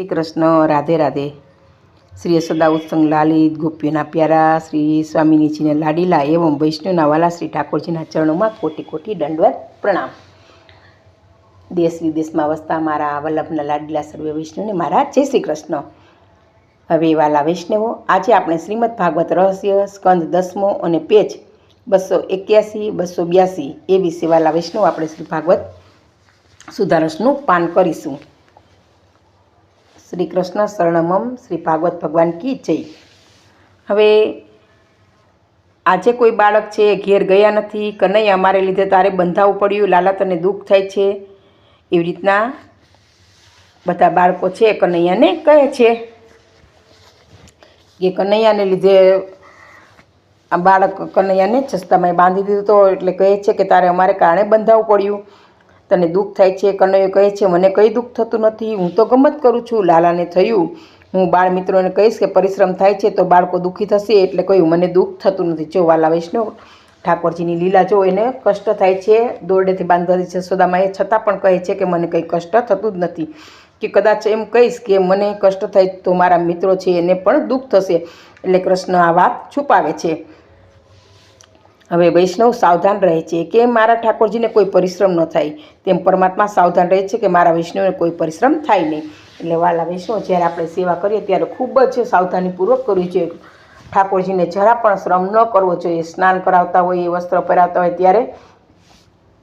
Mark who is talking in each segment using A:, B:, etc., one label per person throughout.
A: શ્રી કૃષ્ણ રાધે રાધે. શ્રી યશોદા ઉત્સંગ લાલિત, ગોપીઓના પ્યારા, શ્રી સ્વામિનીજીને લાડીલા એવમ વૈષ્ણવના વાલા શ્રી ઠાકોરજીના ચરણોમાં કોટી કોટી દંડવત પ્રણામ. દેશ વિદેશમાં વસતા મારા વલ્લભના લાડીલા સર્વે વૈષ્ણવને મારા જય શ્રી કૃષ્ણ. હવે વાલા વૈષ્ણવો, આજે આપણે શ્રીમદ ભાગવત રહસ્ય, સ્કંદ દસમો અને પેજ બસો એક્યાસી, બસો બ્યાસી એ વિશે વાલા વૈષ્ણવ આપણે શ્રી ભાગવત સુધારસનું પાન કરીશું. શ્રી કૃષ્ણ શરણમમ શ્રી ભાગવત ભગવાન કી જય. હવે આજે કોઈ બાળક છે ઘેર ગયા નથી કનૈયા અમારે લીધે તારે બંધાવું પડ્યું લાલા તને દુઃખ થાય છે, એવી રીતના બધા બાળકો છે કનૈયાને કહે છે. કે કનૈયાને લીધે આ બાળક કનૈયાને ચસ્તામાં બાંધી દીધો તો એટલે કહે છે કે તારે અમારે કારણે બંધાવવું પડ્યું. તને દુઃખ થાય છે કનૈયો કહે છે, મને કંઈ દુઃખ થતું નથી, હું તો ગમત કરું છું. લાલાને થયું, હું બાળ મિત્રોને કહીશ કે પરિશ્રમ થાય છે તો બાળકો દુઃખી થશે. એટલે કહ્યું, મને દુઃખ થતું નથી. જો વાલા વૈષ્ણવ ઠાકોરજીની લીલા જો એને કષ્ટ થાય છે, દોરડેથી બાંધવાથી જશોદામાં એ છતાં પણ કહે છે કે, મને કંઈ કષ્ટ થતું જ નથી. કે કદાચ એમ કહીશ કે, મને કષ્ટ થાય તો મારા મિત્રો છે એને પણ દુઃખ થશે. એટલે કૃષ્ણ આ વાત છુપાવે છે. હવે વૈષ્ણવ સાવધાન રહે છે કે મારા ઠાકોરજીને કોઈ પરિશ્રમ ન થાય. તેમ પરમાત્મા સાવધાન રહે છે કે મારા વૈષ્ણવને કોઈ પરિશ્રમ થાય નહીં. એટલે વાલા વૈષ્ણવ, જ્યારે આપણે સેવા કરીએ ત્યારે ખૂબ જ સાવધાનીપૂર્વક કરવી જોઈએ. ઠાકોરજીને જરા પણ શ્રમ ન કરવો જોઈએ. સ્નાન કરાવતા હોય વસ્ત્ર પહેરાવતા હોય ત્યારે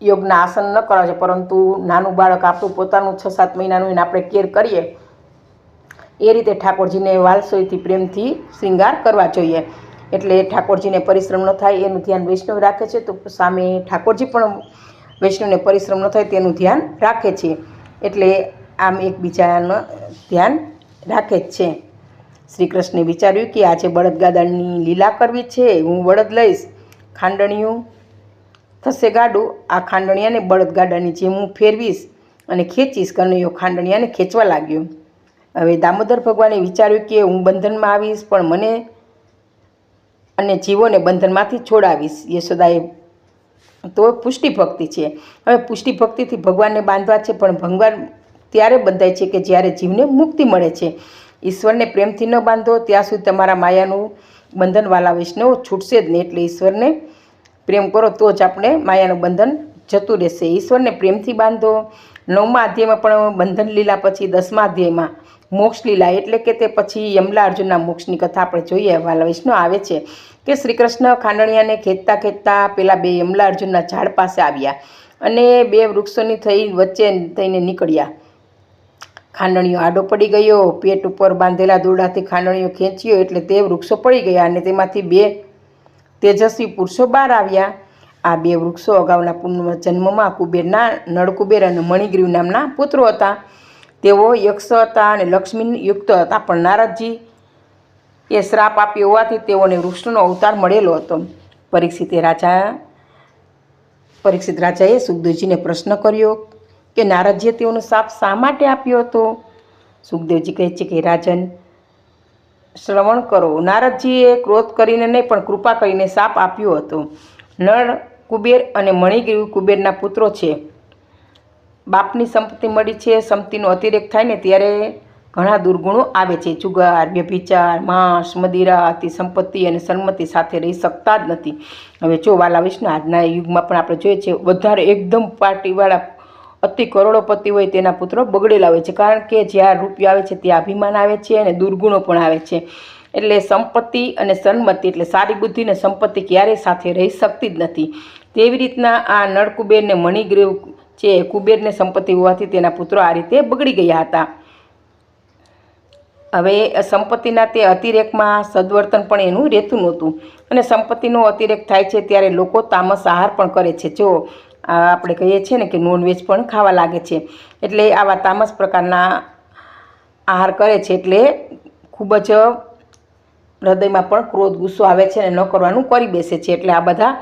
A: યોગના આસન ન કરવા જોઈએ. પરંતુ નાનું બાળક આપણું પોતાનું છ સાત મહિનાનું એને આપણે કેર કરીએ, એ રીતે ઠાકોરજીને વાલસોઈથી પ્રેમથી શૃંગાર કરવા જોઈએ. એટલે ઠાકોરજીને પરિશ્રમ ન થાય, એનું ધ્યાન વૈષ્ણવ રાખે છે. તો સામે ઠાકોરજી પણ વૈષ્ણવને પરિશ્રમ ન થાય, તેનું ધ્યાન રાખે છે. એટલે આમ એકબીજાનું ધ્યાન રાખે જ છે. શ્રી કૃષ્ણે વિચાર્યું કે આજે બળદગાડાની લીલા કરવી છે, હું બળદ લઈશ. ખાંડણિયું થશે ગાડું. આ ખાંડણિયાને બળદગાડાની જેમ હું ફેરવીશ અને ખેંચીશ. કનૈયો ખાંડણિયાને ખેંચવા લાગ્યો. હવે દામોદર ભગવાને વિચાર્યું કે હું બંધનમાં આવીશ, પણ મને અને જીવોને બંધનમાંથી છોડાવીશ. યશોદાએ તો પુષ્ટિ ભક્તિ છે. હવે પુષ્ટિ ભક્તિથી ભગવાનને બાંધવા છે, પણ ભગવાન ત્યારે બંધાય છે કે જ્યારે જીવને મુક્તિ મળે છે. ઈશ્વરને પ્રેમથી ન બાંધો, ત્યાં સુધી તમારા માયાનું બંધનવાલા વૈષ્ણવ છૂટશે જ નહીં. એટલે ઈશ્વરને પ્રેમ કરો તો જ આપણે માયાનું બંધન જતું રહેશે. ઈશ્વરને પ્રેમથી બાંધો. નવમા અધ્યાયમાં પણ બંધન લીલા પછી દસમા અધ્યાયમાં મોક્ષ લીલા એટલે કે તે પછી યમલા અર્જુનના મોક્ષની કથા આપણે જોઈએ. વાલવૈષ્ણવ આવે છે કે શ્રી કૃષ્ણ ખાંડણિયાને ખેંચતા ખેંચતા પેલા બે યમલા અર્જુનના ઝાડ પાસે આવ્યા અને બે વૃક્ષોની થઈ વચ્ચે થઈને નીકળ્યા. ખાંડણીઓ આડો પડી ગયો, પેટ ઉપર બાંધેલા દોરડાથી ખાંડણીઓ ખેંચ્યો એટલે તે વૃક્ષો પડી ગયા અને તેમાંથી બે તેજસ્વી પુરુષો બહાર આવ્યા. આ બે વૃક્ષો અગાઉના પૂર્વ જન્મમાં કુબેરના નળકુબેર અને મણિગ્રીવ નામના પુત્રો હતા. તેઓ યક્ષ હતા અને લક્ષ્મી યુક્ત હતા. પણ નારદજી એ શ્રાપ આપ્યો હોવાથી તેઓને વૃષ્ણનો અવતાર મળેલો હતો. પરીક્ષિતે રાજા, પરીક્ષિત રાજાએ સુખદેવજીને પ્રશ્ન કર્યો કે નારદજીએ તેઓનો શ્રાપ શા માટે આપ્યો હતો? સુખદેવજી કહે છે કે રાજન, શ્રવણ કરો. નારદજીએ ક્રોધ કરીને નહીં, પણ કૃપા કરીને શ્રાપ આપ્યો હતો. નળ કુબેર અને મણિગ્રીવ કુબેરના પુત્રો છે. બાપની સંપત્તિ મળી છે, સંપત્તિનો અતિરેક થાય ને ત્યારે ઘણા દુર્ગુણો આવે છે. જુગાર, વ્યભિચાર, માંસ, મદિરા અતિ સંપત્તિ અને સન્મતિ સાથે રહી શકતા જ નથી. હવે જો વાલા વિષ્ણુ આજના યુગમાં પણ આપણે જોઈએ છે વધારે એકદમ પાર્ટીવાળા અતિ કરોડોપતિ હોય તેના પુત્રો બગડેલા હોય છે. કારણ કે જ્યાં રૂપિયા આવે છે ત્યાં અભિમાન આવે છે અને દુર્ગુણો પણ આવે છે. એટલે સંપત્તિ અને સન્મતિ એટલે સારી બુદ્ધિ અને સંપત્તિ ક્યારેય સાથે રહી શકતી જ નથી. તેવી રીતના આ નળકુબેરને મણિગ્રીવ છે કુબેરને સંપત્તિ હોવાથી તેના પુત્રો આ રીતે બગડી ગયા હતા. હવે સંપત્તિના તે અતિરેકમાં સદવર્તન પણ એનું રહેતું નહોતું. અને સંપત્તિનો અતિરેક થાય છે ત્યારે લોકો તામસ આહાર પણ કરે છે. જો આપણે કહીએ છીએ ને કે નોનવેજ પણ ખાવા લાગે છે. એટલે આવા તામસ પ્રકારના આહાર કરે છે એટલે ખૂબ જ હૃદયમાં પણ ક્રોધ, ગુસ્સો આવે છે અને ન કરવાનું કરી બેસે છે. એટલે આ બધા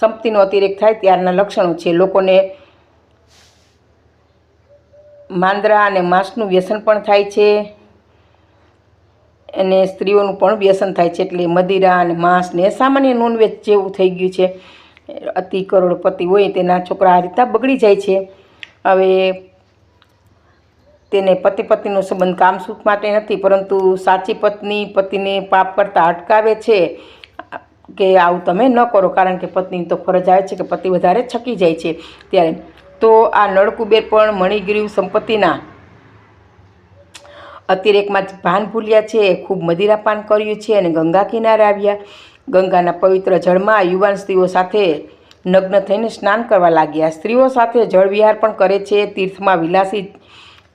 A: સંપત્તિનો અતિરેક થાય ત્યારના લક્ષણો છે. લોકોને માંદરા અને માંસનું વ્યસન પણ થાય છે. અને સ્ત્રીઓનું પણ વ્યસન થાય છે એટલે મદિરા અને માંસ ને સામાન્ય નોનવેજ જેવું થઈ ગયું છે. અતિ કરોડપતિ હોય તેના છોકરા આ રીતના બગડી જાય છે. હવે તેને પતિ પત્નીનો સંબંધ કામસુખ માટે નથી, પરંતુ સાચી પત્ની પતિને પાપ કરતાં અટકાવે છે. કે આવું તમે ન કરો, કારણ કે પત્ની તો ફરજ આવે છે કે પતિ વધારે છકી જાય છે. ત્યારે તો આ નળકુબેર પણ મણિગીરી સંપત્તિના. અતિરેકમાં જ ભાન ભૂલ્યા છે, ખૂબ મદિરાપાન કર્યું છે અને ગંગા કિનારે આવ્યા. ગંગાના પવિત્ર જળમાં યુવાન સ્ત્રીઓ સાથે નગ્ન થઈને સ્નાન કરવા લાગ્યા. સ્ત્રીઓ સાથે જળવિહાર પણ કરે છે, તીર્થમાં વિલાસી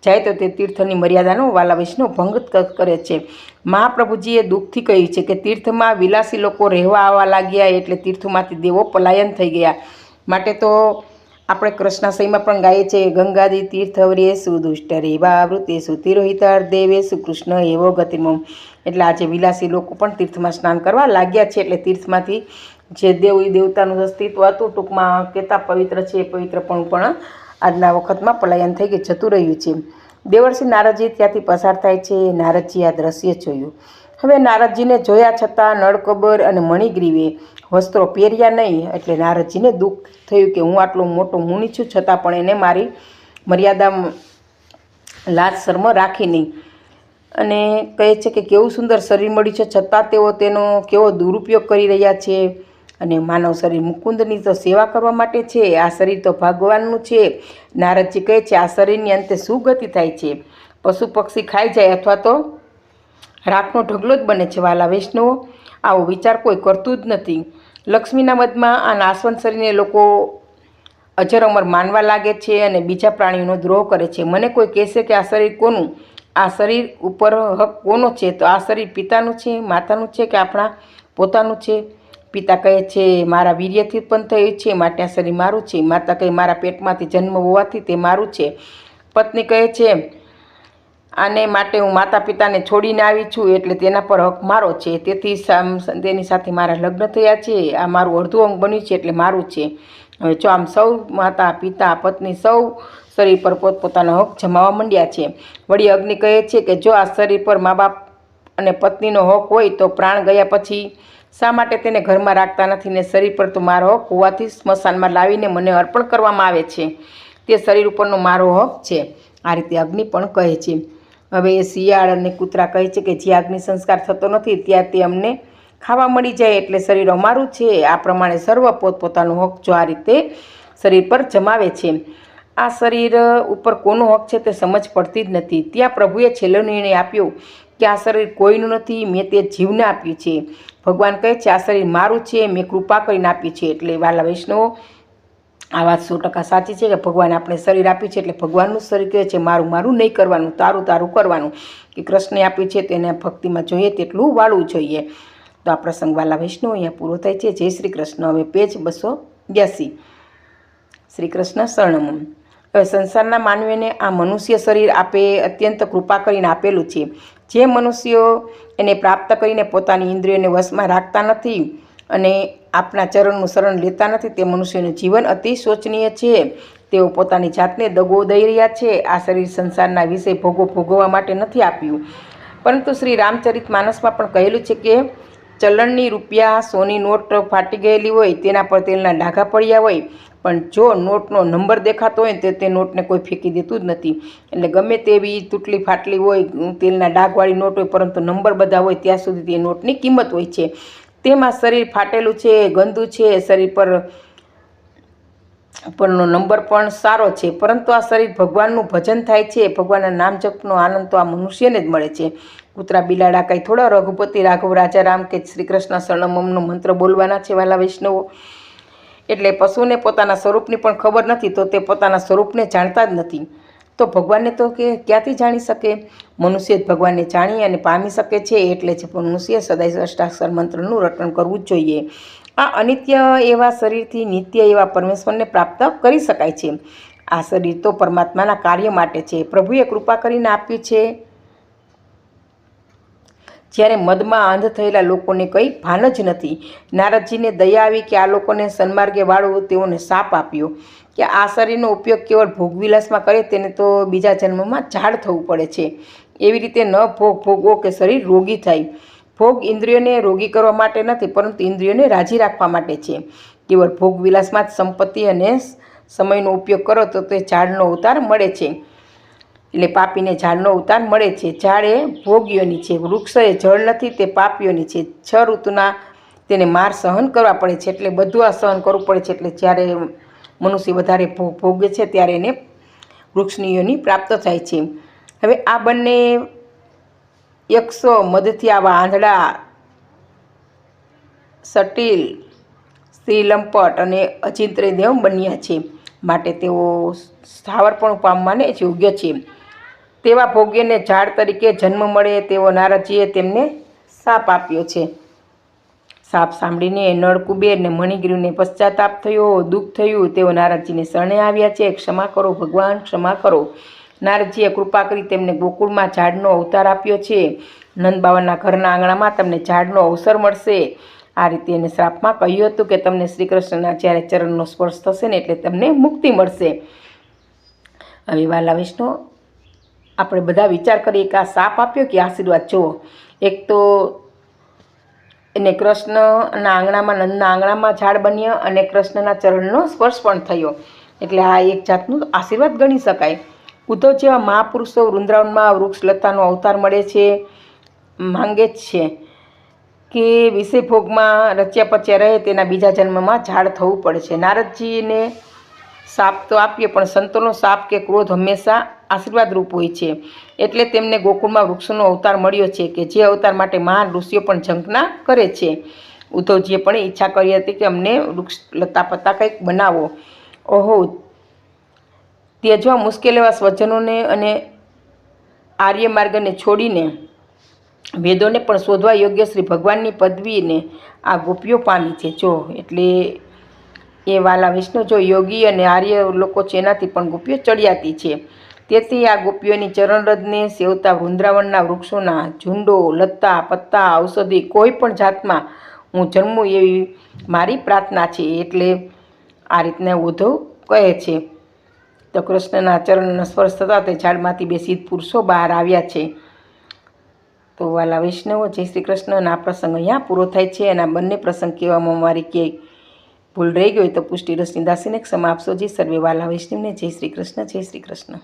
A: જાય તો તે તીર્થની મર્યાદાનો વાલા વૈષ્ણવ ભંગ કરે છે. મહાપ્રભુજીએ દુઃખથી કહ્યું છે કે તીર્થમાં વિલાસી લોકો રહેવા આવવા લાગ્યા એટલે તીર્થમાંથી દેવો પલાયન થઈ ગયા. માટે તો આપણે કૃષ્ણાશયમાં પણ ગાઈએ છીએ ગંગાદી તીર્થવરીએ સુદુષ્ટ રેવા વૃતેશુ તિરોહિતાર દેવે કૃષ્ણ એવો ગતિમમ. એટલે આજે વિલાસી લોકો પણ તીર્થમાં સ્નાન કરવા લાગ્યા છે, એટલે તીર્થમાંથી જે દેવી દેવતાનું અસ્તિત્વ હતું, ટૂંકમાં કેતા પવિત્ર છે, એ પવિત્રપણું પણ આજના વખતમાં પલાયન થઈ ગઈ જતું રહ્યું છે. દેવર્ષિ નારદજી ત્યાંથી પસાર થાય છે નારદજી આ દ્રશ્ય જોયું. હવે નારદજીને જોયા છતાં નળકબર અને મણિગ્રીવે વસ્ત્રો પહેર્યા નહીં એટલે નારદજીને દુઃખ થયું કે હું આટલો મોટો મુનિ છું, છતાં પણ એને મારી મર્યાદા લાજ શર્મ રાખી નહીં. અને કહે છે કે કેવું સુંદર શરીર મળ્યું છે, છતાં તેઓ તેનો કેવો દુરુપયોગ કરી રહ્યા છે. અને માનવ શરીર મુકુંદની તો સેવા કરવા માટે છે, આ શરીર તો ભગવાનનું છે. નારદજી કહે છે, આ શરીરની અંતે શું ગતિ થાય છે. પશુ પક્ષી ખાઈ જાય અથવા તો રાખનો ઢગલો જ બને છે. વાલા વૈષ્ણવો આવો વિચાર કોઈ કરતું જ નથી. લક્ષ્મીના મધમાં આ નાશવંત શરીરને લોકો અજર અમર માનવા લાગે છે અને બીજા પ્રાણીઓનો દ્રોહ કરે છે. મને કોઈ કહેશે કે આ શરીર કોનું? આ શરીર ઉપર હક કોનો છે? તો આ શરીર પિતાનું છે, માતાનું છે કે આપણા પોતાનું છે? પિતા કહે છે, મારા વીર્યથી ઉત્પન્ન થયું છે, માટે આ શરીર મારું છે. માતા કહે, મારા પેટમાંથી જન્મ હોવાથી તે મારું છે. પત્ની કહે છે આને માટે હું માતા પિતાને છોડીને આવી છું, એટલે તેના પર હક મારો છે. તેથી તેની સાથે મારા લગ્ન થયા છે. આ મારું અડધું અંગ બન્યું છે, એટલે મારું છે. હવે જો આમ સૌ માતા, પિતા, પત્ની સૌ શરીર પર પોતપોતાનો હક જમાવા માંડ્યા છે. વળી અગ્નિ કહે છે કે જો આ શરીર પર મા બાપ અને પત્નીનો હક હોય તો પ્રાણ ગયા પછી શા માટે તેને ઘરમાં રાખતા નથી ને શરીર પર તો મારો હક હોવાથી સ્મશાનમાં લાવીને મને અર્પણ કરવામાં આવે છે. તે શરીર ઉપરનો મારો હક છે. આ રીતે અગ્નિ પણ કહે છે. હવે એ શિયાળ અને કૂતરા કહે છે કે જ્યાં અગ્નિ સંસ્કાર થતો નથી, ત્યાં તે અમને ખાવા મળી જાય એટલે શરીર અમારું છે. આ પ્રમાણે સર્વ પોતપોતાનો હક જો આ રીતે શરીર પર જમાવે છે. આ શરીર ઉપર કોનો હક છે તે સમજ પડતી જ નથી. ત્યાં પ્રભુએ છેલ્લો નિર્ણય આપ્યો કે આ શરીર કોઈનું નથી, મેં તે જીવને આપ્યું છે. ભગવાન કહે છે, આ શરીર મારું છે, મેં કૃપા કરીને આપ્યું છે. એટલે વાલા વૈષ્ણવો આ વાત સો ટકા સાચી છે કે ભગવાન આપણે શરીર આપ્યું છે એટલે ભગવાનનું શરીર કહે છે, મારું મારું નહીં કરવાનું, તારું તારું કરવાનું. કે કૃષ્ણે આપ્યું છે તેને ભક્તિમાં જોઈએ તેટલું વાળવું જોઈએ. તો આ પ્રસંગ વાલા વૈષ્ણવ અહીંયા પૂરો થાય છે. જય શ્રી કૃષ્ણ. હવે પેજ બસો બ્યાસી. શ્રી કૃષ્ણ શરણમ હવે સંસારના માનવીને આ મનુષ્ય શરીર આપે અત્યંત કૃપા કરીને આપેલું છે. જે મનુષ્યો એને પ્રાપ્ત કરીને પોતાની ઇન્દ્રિયોને વશમાં રાખતા નથી અને આપણા ચરણનું શરણ લેતા નથી. તે મનુષ્યનું જીવન અતિ શોચનીય છે. તેઓ પોતાની જાતને દગો દઈ રહ્યા છે. આ શરીર સંસારના વિષય ભોગો ભોગવવા માટે નથી આપ્યું. પરંતુ શ્રી રામચરિત માનસમાં પણ કહેલું છે કે, ચલણની રૂપિયા, સોની નોટ ફાટી ગયેલી હોય, તેના પર તેલના ડાઘા પડ્યા હોય. પણ જો નોટનો નંબર દેખાતો હોય તો તે નોટને કોઈ ફેંકી દેતું જ નથી. એટલે ગમે તેવી તૂટલી ફાટલી હોય, તેલના ડાઘવાળી નોટ હોય, પરંતુ નંબર બધા હોય, ત્યાં સુધી તે નોટની કિંમત હોય છે. તેમાં શરીર ફાટેલું છે, ગંદુ છે, શરીર પર પરનો નંબર પણ સારો છે. પરંતુ આ શરીર ભગવાનનું ભજન થાય છે, ભગવાનના નામ જપનો આનંદ તો આ મનુષ્યને જ મળે છે. કૂતરા, બિલાડા, કંઈ થોડા રઘુપતિ, રાઘવ, રાજા, રામ કે શ્રી કૃષ્ણ શરણમનો મંત્ર બોલવાના છે વાલા વૈષ્ણવો. એટલે પશુને પોતાના સ્વરૂપની પણ ખબર નથી, તો તે પોતાના સ્વરૂપને જાણતા જ નથી. તો ભગવાનને તો કે ક્યાંથી જાણી શકે? મનુષ્ય જ ભગવાનને જાણી અને પામી શકે છે એટલે જ મનુષ્ય સદાય અષ્ટાક્ષર મંત્રનું રટણ કરવું જ જોઈએ. આ અનિત્ય એવા શરીરથી નિત્ય એવા પરમેશ્વરને પ્રાપ્ત કરી શકાય છે. આ શરીર તો પરમાત્માના કાર્ય માટે છે. પ્રભુએ કૃપા કરીને આપ્યું છે. જ્યારે મદમાં અંધ થયેલા લોકોને કંઈ ભાન જ નથી. નારદજીને દયા આવી કે આ લોકોને સન્માર્ગે વાળો તેઓને સાપ આપ્યો. કે આ શરીરનો ઉપયોગ કેવળ ભોગવિલાસમાં કરે તેને તો બીજા જન્મમાં ઝાડ થવું પડે છે. એવી રીતે ન ભોગ ભોગવો કે શરીર રોગી થાય. ભોગ ઇન્દ્રિયોને રોગી કરવા માટે નથી, પરંતુ ઇન્દ્રિયોને રાજી રાખવા માટે છે. કેવળ ભોગવિલાસમાં જ સંપત્તિ અને સમયનો ઉપયોગ કરો તો તે ઝાડનો અવતાર મળે છે. એટલે પાપીને ઝાડનો અવતાર મળે છે. ઝાડ એ ભોગીઓની છે. વૃક્ષ એ જળ નથી, તે પાપીઓની છે. છ ઋતુના તેને માર સહન કરવા પડે છે. એટલે બધું આ સહન કરવું પડે છે. એટલે જ્યારે મનુષ્ય વધારે ભોગ છે ત્યારે એને વૃક્ષની યોની પ્રાપ્ત થાય છે. હવે આ બંને યક્ષો મધથી આવા આંધળા, સટીલ શ્રીલંપટ અને અચિંત્ય દેવ બન્યા છે માટે તેઓ સ્થાવર પણ પામવાને યોગ્ય છે તેવા ભોગ્યને ઝાડ તરીકે જન્મ મળે તેવો નારજીએ તેમને સાપ આપ્યો છે. સાપ સાંભળીને નળ કુબેરને મણિગીરીને પશ્ચાતાપ થયો, દુઃખ થયું. તેઓ નારદજીને શરણે આવ્યા છે. ક્ષમા કરો, ભગવાન, ક્ષમા કરો. નારદજીએ કૃપા કરી તેમને ગોકુળમાં ઝાડનો અવતાર આપ્યો છે. નંદબાવાના ઘરના આંગણામાં તમને ઝાડનો અવસર મળશે. આ રીતે એને શ્રાપમાં કહ્યું હતું કે તમને શ્રી કૃષ્ણના જ્યારે ચરણનો સ્પર્શ થશે ને એટલે તમને મુક્તિ મળશે. હવે વાલા વિષ્ણુ, આપણે બધા વિચાર કરીએ કે આ સાપ આપ્યો કે આશીર્વાદ? જુઓ, એક તો એને કૃષ્ણના આંગણામાં નંદના આંગણામાં ઝાડ બન્યા અને કૃષ્ણના ચરણનો સ્પર્શ પણ થયો. એટલે આ એક જાતનું આશીર્વાદ ગણી શકાય. ઉદ્ધવ જેવા મહાપુરુષો વૃંદાવનમાં વૃક્ષલતાનો અવતાર મળે છે, માંગે જ છે કે વિષય ભોગમાં રચ્યા પચ્યા રહે તેના બીજા જન્મમાં ઝાડ થવું પડે છે. નારદજીને સાપ તો આપીએ, પણ સંતોનો સાપ કે ક્રોધ હંમેશા આશીર્વાદરૂપ હોય છે. એટલે તેમને ગોકુળમાં વૃક્ષનો અવતાર મળ્યો છે કે જે અવતાર માટે મહાન ઋષિઓ પણ ઝંખના કરે છે. ઉદ્ધવજીએ પણ ઈચ્છા કરી હતી કે અમને વૃક્ષ લતા પત્તા કંઈક બનાવો. ઓહો! ત્યજવા મુશ્કેલ એવા સ્વજનોને અને આર્ય માર્ગને છોડીને વેદોને પણ શોધવા યોગ્ય શ્રી ભગવાનની પદવીને આ ગોપીઓ પામી છે. જો, એટલે એ વાલા વિષ્ણુ જો યોગી અને આર્ય લોકો છે એનાથી પણ ગોપીઓ ચડિયાતી છે. તેથી આ ગોપીઓની ચરણરજને સેવતા વૃંદાવનના વૃક્ષોના ઝુંડો લતા પત્તા, ઔષધિ કોઈ પણ જાતમાં હું જન્મું એવી મારી પ્રાર્થના છે એટલે આ રીતના ઉદ્ધવ કહે છે. તો કૃષ્ણના ચરણના સ્પર્શ થતા તે ઝાડમાંથી બે સિદ્ધ પુરુષો બહાર આવ્યા છે. તો વાલા વૈષ્ણવો, જય શ્રી કૃષ્ણના પ્રસંગ અહીંયા પૂરો થાય છે અને આ બંને પ્રસંગ કહેવામાં મારી ક્યાંય ભૂલ રહી ગઈ તો પુષ્ટિ રસની દાસીને ક્ષમા આપશો. જે સર્વે વાલા વૈષ્ણવને જય શ્રી કૃષ્ણ, જય શ્રી કૃષ્ણ.